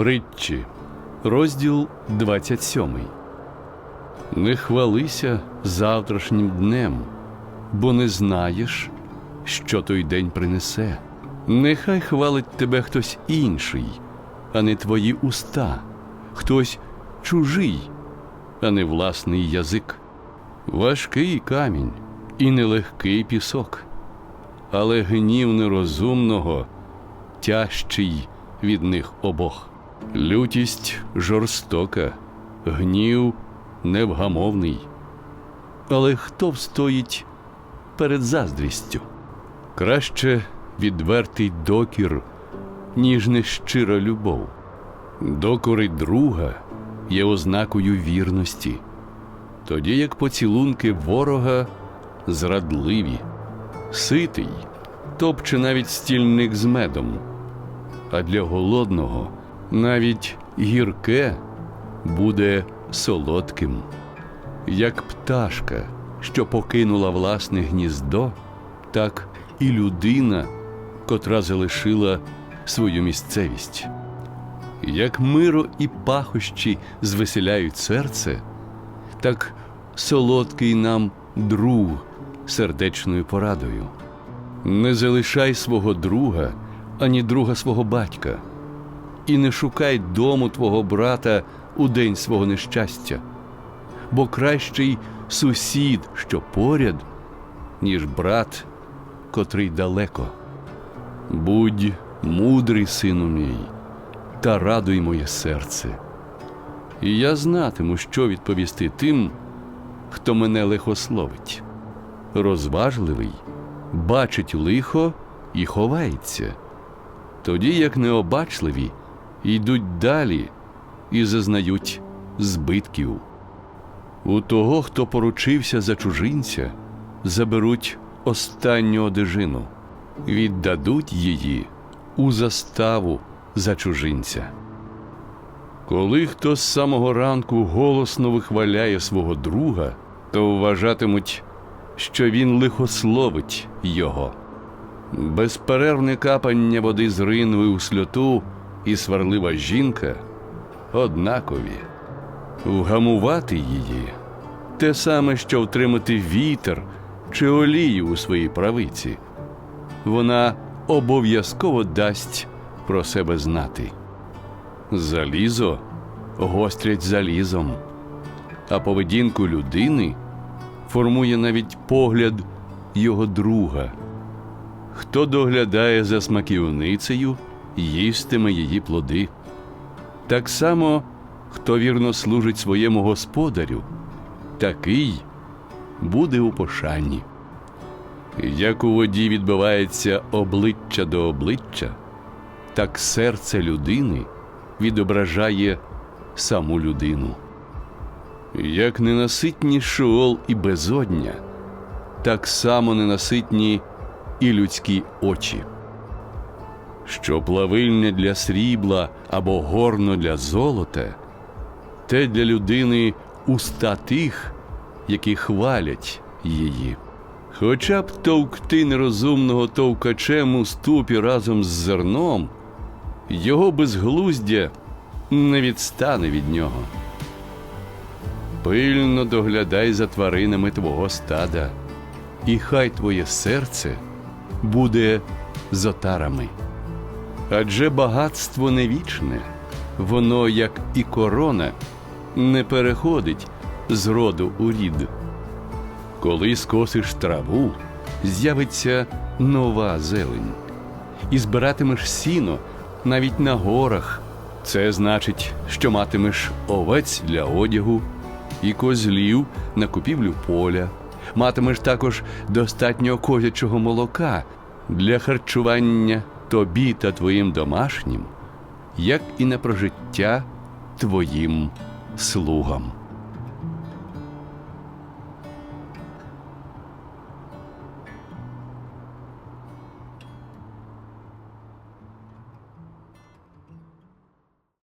Притчі, розділ 27. Не хвалися завтрашнім днем, бо не знаєш, що той день принесе. Нехай хвалить тебе хтось інший, а не твої уста, хтось чужий, а не власний язик. Важкий камінь і нелегкий пісок, але гнів нерозумного тяжчий від них обох. Лютість жорстока, гнів невгамовний. Але хто встоїть перед заздрістю? Краще відвертий докір, ніж нещира любов. Докори друга є ознакою вірності, тоді як поцілунки ворога зрадливі, ситий топче навіть стільник з медом а для голодного навіть гірке буде солодким. Як пташка, що покинула власне гніздо, так і людина, котра залишила свою місцевість. Як миро і пахощі звеселяють серце, так солодкий нам друг сердечною порадою. Не залишай свого друга ані друга свого батька, і не шукай дому твого брата у день свого нещастя, бо кращий сусід, що поряд, ніж брат, котрий далеко. Будь мудрий, сину мій, та радуй моє серце. І я знатиму, що відповісти тим, хто мене лихословить. Розважливий бачить лихо і ховається тоді як необачливі йдуть далі і зазнають збитків. У того, хто поручився за чужинця, заберуть останню одежину, віддадуть її у заставу за чужинця. Коли хто з самого ранку голосно вихваляє свого друга, то вважатимуть, що він лихословить його. Безперервне капання води з ринви у сльоту і сварлива жінка однакові. Вгамувати її те саме, що втримати вітер чи олію у своїй правиці. Вона обов'язково дасть про себе знати. Залізо гострять залізом, а поведінку людини формує навіть погляд його друга. Хто доглядає за смаківницею, їстиме її плоди. Так само, хто вірно служить своєму господарю, такий буде у пошанні. Як у воді відбивається обличчя до обличчя, так серце людини відображає саму людину. Як ненаситні шоол і безодня, так само ненаситні і людські очі. Що плавильне для срібла або горно для золота, те для людини уста тих, які хвалять її. Хоча б товкти нерозумного товкачем у ступі разом з зерном, його безглуздя не відстане від нього. Пильно доглядай за тваринами твого стада, і хай твоє серце буде з отарами. Адже багатство не вічне, воно, як і корона, не переходить з роду у рід. Коли скосиш траву, з'явиться нова зелень, і збиратимеш сіно навіть на горах. Це значить, що матимеш овець для одягу і козлів на купівлю поля матимеш також достатньо козячого молока для харчування тобі та твоїм домашнім, як і на прожиття твоїм слугам.